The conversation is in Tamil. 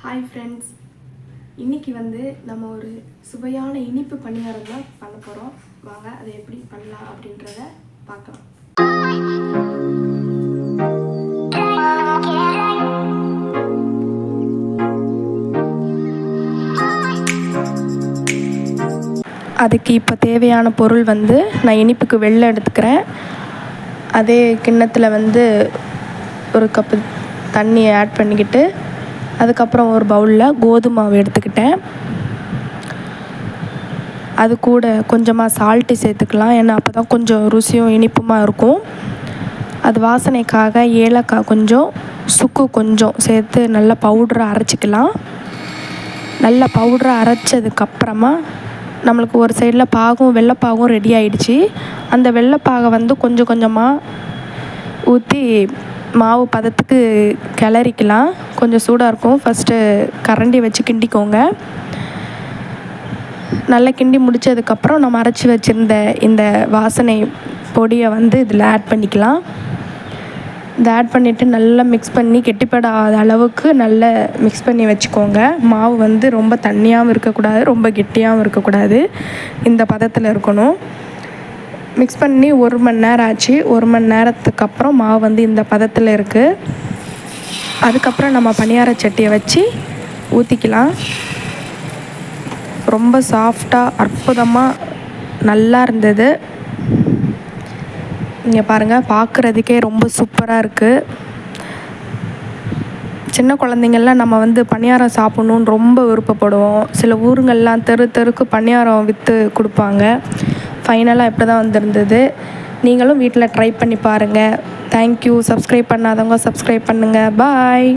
ஹாய் ஃப்ரெண்ட்ஸ் இன்னைக்கு வந்து நம்ம ஒரு சுவையான இனிப்பு பணியாரம் தான் பண்ண போகிறோம் வாங்க அதை எப்படி பண்ணலாம் அப்படின்றத பார்க்கலாம். அதுக்கு இப்போ தேவையான பொருள் வந்து நான் இனிப்புக்கு வெளில எடுத்துக்கிறேன். அதே கிண்ணத்தில் வந்து ஒரு கப்பு தண்ணியை ஆட் பண்ணிக்கிட்டு அதுக்கப்புறம் ஒரு பவுலில் கோதுமை மாவு எடுத்துக்கிட்டேன். அது கூட கொஞ்சமாக சால்ட்டு சேர்த்துக்கலாம். ஏன்னா அப்போ தான் கொஞ்சம் ருசியும் இனிப்புமாக இருக்கும். அது வாசனைக்காக ஏலக்காய் கொஞ்சம் சுக்கு கொஞ்சம் சேர்த்து நல்லா பவுடரை அரைச்சிக்கலாம். நல்லா பவுட்ரை அரைச்சதுக்கப்புறமா நம்மளுக்கு ஒரு சைடில் பாகும் வெள்ளைப்பாகும் ரெடி ஆயிடுச்சு. அந்த வெள்ளைப்பாகை வந்து கொஞ்சம் கொஞ்சமாக ஊற்றி மாவு பதத்துக்கு கிளறிக்கலாம். கொஞ்சம் சூடாக இருக்கும். ஃபஸ்ட்டு கரண்டி வச்சு கிண்டிக்கோங்க. நல்லா கிண்டி முடித்ததுக்கப்புறம் நம்ம அரைச்சி வச்சுருந்த இந்த வாசனை பொடியை வந்து இதில் ஆட் பண்ணிக்கலாம். இதை ஆட் பண்ணிவிட்டு நல்லா மிக்ஸ் பண்ணி கெட்டிப்படாத அளவுக்கு நல்லா மிக்ஸ் பண்ணி வச்சுக்கோங்க. மாவு வந்து ரொம்ப தண்ணியாகவும் இருக்கக்கூடாது ரொம்ப கெட்டியாகவும் இருக்கக்கூடாது. இந்த பதத்தில் இருக்கணும். மிக்ஸ் பண்ணி ஒரு மணி நேரம் ஆச்சு. ஒரு மணி நேரத்துக்கு அப்புறம் மாவு வந்து இந்த பதத்தில் இருக்குது அதுக்கப்புறம் நம்ம பணியார சட்டியை வச்சு ஊற்றிக்கலாம் ரொம்ப சாஃப்டாக அற்புதமாக நல்லா இருந்தது. இங்கே பாருங்கள் பார்க்குறதுக்கே ரொம்ப சூப்பராக இருக்குது சின்ன குழந்தைங்கள்லாம் நம்ம வந்து பணியாரம் சாப்பிட்ணுன்னு ரொம்ப விருப்பப்படுவோம். சில ஊருங்கள்லாம் தெரு தெருக்கு பணியாரம் விற்று கொடுப்பாங்க. ஃபைனலாக இப்படி தான் வந்திருந்தது. நீங்களும் வீட்டில் ட்ரை பண்ணி பாருங்கள் தேங்க்யூ சப்ஸ்கிரைப் பண்ணாதவங்க சப்ஸ்கிரைப் பண்ணுங்கள் பாய்